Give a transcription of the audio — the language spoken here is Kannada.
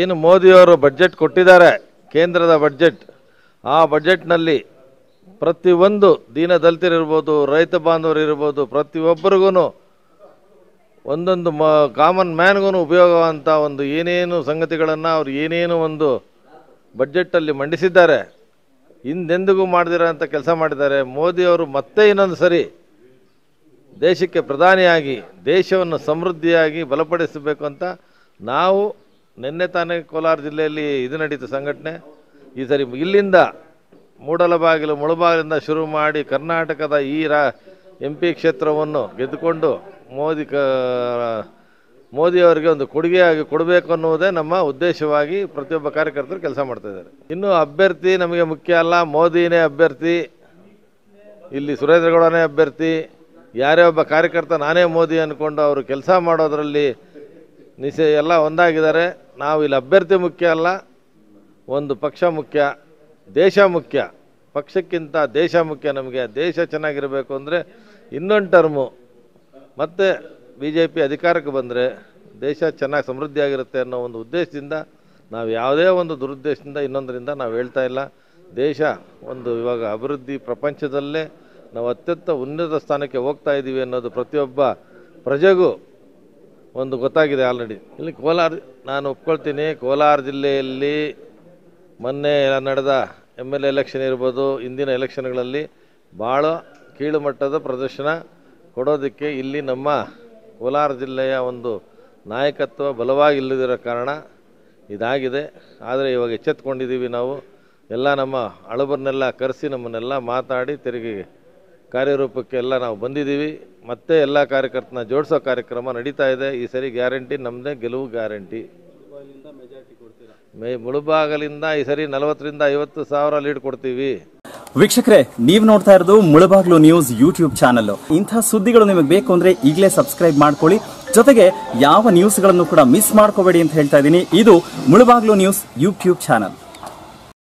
ಏನು ಮೋದಿಯವರು ಬಜೆಟ್ ಕೊಟ್ಟಿದ್ದಾರೆ, ಕೇಂದ್ರದ ಬಜೆಟ್. ಆ ಬಜೆಟ್ನಲ್ಲಿ ಪ್ರತಿಯೊಂದು ದೀನ ದಲಿತರಿರ್ಬೋದು ರೈತ ಬಾಂಧವರು ಇರ್ಬೋದು ಪ್ರತಿಯೊಬ್ಬರಿಗೂ ಒಂದೊಂದು ಮ ಕಾಮನ್ ಮ್ಯಾನ್ಗೂ ಉಪಯೋಗವಂಥ ಒಂದು ಏನೇನು ಸಂಗತಿಗಳನ್ನು ಅವರು ಏನೇನು ಒಂದು ಬಜೆಟ್ಟಲ್ಲಿ ಮಂಡಿಸಿದ್ದಾರೆ, ಹಿಂದೆಂದಿಗೂ ಅಂತ ಕೆಲಸ ಮಾಡಿದ್ದಾರೆ. ಮೋದಿಯವರು ಮತ್ತೆ ಇನ್ನೊಂದು ಸರಿ ದೇಶಕ್ಕೆ ಪ್ರಧಾನಿಯಾಗಿ, ದೇಶವನ್ನು ಸಮೃದ್ಧಿಯಾಗಿ ಬಲಪಡಿಸಬೇಕು ಅಂತ ನಾವು ನಿನ್ನೆ ತಾನೇ ಕೋಲಾರ ಜಿಲ್ಲೆಯಲ್ಲಿ ಇದು ನಡೀತು ಸಂಘಟನೆ. ಈ ಸರಿ ಇಲ್ಲಿಂದ ಮೂಡಲಬಾಗಿಲು, ಮುಳಬಾಗಿಲಿಂದ ಶುರು ಮಾಡಿ ಕರ್ನಾಟಕದ ಈ ರಾ ಎಂ ಪಿ ಕ್ಷೇತ್ರವನ್ನು ಗೆದ್ದುಕೊಂಡು ಮೋದಿ ಕ ಮೋದಿಯವರಿಗೆ ಒಂದು ಕೊಡುಗೆಯಾಗಿ ಕೊಡಬೇಕು ಅನ್ನುವುದೇ ನಮ್ಮ ಉದ್ದೇಶವಾಗಿ ಪ್ರತಿಯೊಬ್ಬ ಕಾರ್ಯಕರ್ತರು ಕೆಲಸ ಮಾಡ್ತಾ ಇದ್ದಾರೆ. ಇನ್ನು ಅಭ್ಯರ್ಥಿ ನಮಗೆ ಮುಖ್ಯ ಅಲ್ಲ. ಮೋದಿನೇ ಅಭ್ಯರ್ಥಿ, ಇಲ್ಲಿ ಸುರೇಂದ್ರಗೌಡನೇ ಅಭ್ಯರ್ಥಿ, ಯಾರೇ ಒಬ್ಬ ಕಾರ್ಯಕರ್ತ ನಾನೇ ಮೋದಿ ಅಂದ್ಕೊಂಡು ಅವರು ಕೆಲಸ ಮಾಡೋದರಲ್ಲಿ ನಿಸೆ ಎಲ್ಲ ಒಂದಾಗಿದ್ದಾರೆ. ನಾವು ಇಲ್ಲಿ ಅಭ್ಯರ್ಥಿ ಮುಖ್ಯ ಅಲ್ಲ, ಒಂದು ಪಕ್ಷ ಮುಖ್ಯ, ದೇಶ ಮುಖ್ಯ. ಪಕ್ಷಕ್ಕಿಂತ ದೇಶ ಮುಖ್ಯ ನಮಗೆ. ದೇಶ ಚೆನ್ನಾಗಿರಬೇಕು ಅಂದರೆ ಇನ್ನೊಂದು ಟರ್ಮು ಮತ್ತು ಬಿ ಜೆ ಪಿ ಅಧಿಕಾರಕ್ಕೆ ಬಂದರೆ ದೇಶ ಚೆನ್ನಾಗಿ ಸಮೃದ್ಧಿಯಾಗಿರುತ್ತೆ ಅನ್ನೋ ಒಂದು ಉದ್ದೇಶದಿಂದ ನಾವು ಯಾವುದೇ ಒಂದು ದುರುದ್ದೇಶದಿಂದ ಇನ್ನೊಂದರಿಂದ ನಾವು ಹೇಳ್ತಾ ಇಲ್ಲ. ದೇಶ ಒಂದು ಇವಾಗ ಅಭಿವೃದ್ಧಿ ಪ್ರಪಂಚದಲ್ಲೇ ನಾವು ಅತ್ಯಂತ ಉನ್ನತ ಸ್ಥಾನಕ್ಕೆ ಹೋಗ್ತಾ ಇದ್ದೀವಿ ಅನ್ನೋದು ಪ್ರತಿಯೊಬ್ಬ ಪ್ರಜೆಗೂ ಒಂದು ಗೊತ್ತಾಗಿದೆ ಆಲ್ರೆಡಿ ಇಲ್ಲಿ ಕೋಲಾರ, ನಾನು ಒಪ್ಕೊಳ್ತೀನಿ, ಕೋಲಾರ ಜಿಲ್ಲೆಯಲ್ಲಿ ಮೊನ್ನೆ ನಡೆದ ಎಂ ಎಲ್ ಎಲೆಕ್ಷನ್ ಇರ್ಬೋದು ಇಂದಿನ ಎಲೆಕ್ಷನ್ಗಳಲ್ಲಿ ಭಾಳ ಕೀಳುಮಟ್ಟದ ಪ್ರದರ್ಶನ ಕೊಡೋದಕ್ಕೆ ಇಲ್ಲಿ ನಮ್ಮ ಕೋಲಾರ ಜಿಲ್ಲೆಯ ಒಂದು ನಾಯಕತ್ವ ಬಲವಾಗಿ ಇಲ್ಲದಿರೋ ಕಾರಣ ಇದಾಗಿದೆ. ಆದರೆ ಇವಾಗ ಎಚ್ಚೆತ್ಕೊಂಡಿದ್ದೀವಿ ನಾವು. ಎಲ್ಲ ನಮ್ಮ ಅಳಬರನ್ನೆಲ್ಲ ಕರೆಸಿ ನಮ್ಮನ್ನೆಲ್ಲ ಮಾತಾಡಿ ತಿರುಗಿ ಕಾರ್ಯರೂಪಕ್ಕೆ ಎಲ್ಲ ನಾವು ಬಂದಿದ್ದೀವಿ. ಮತ್ತೆ ಎಲ್ಲ ಕಾರ್ಯಕರ್ತನ ಜೋಡಿಸೋ ಕಾರ್ಯಕ್ರಮ ನಡೀತಾ ಇದೆ. ಈ ಸರಿ ಗ್ಯಾರಂಟಿ ನಮ್ಮದೇ ಗೆಲುವು ಗ್ಯಾರಂಟಿ. ಮೇ, ಮುಳುಬಾಗಲಿಂದ ಈ ಸರಿ ನಲವತ್ತರಿಂದ ಐವತ್ತು ಸಾವಿರ ಲೀಡ್ ಕೊಡ್ತೀವಿ. ವೀಕ್ಷಕರೇ, ನೀವು ನೋಡ್ತಾ ಇರೋದು ಮುಳಬಾಗ್ಲು ನ್ಯೂಸ್ ಯೂಟ್ಯೂಬ್ ಚಾನಲ್. ಇಂಥ ಸುದ್ದಿಗಳು ನಿಮಗೆ ಬೇಕು ಅಂದ್ರೆ ಈಗಲೇ ಸಬ್ಸ್ಕ್ರೈಬ್ ಮಾಡ್ಕೊಳ್ಳಿ. ಜೊತೆಗೆ ಯಾವ ನ್ಯೂಸ್ಗಳನ್ನು ಕೂಡ ಮಿಸ್ ಮಾಡ್ಕೋಬೇಡಿ ಅಂತ ಹೇಳ್ತಾ ಇದ್ದೀನಿ. ಇದು ಮುಳುಬಾಗ್ಲು ನ್ಯೂಸ್ ಯೂಟ್ಯೂಬ್ ಚಾನಲ್.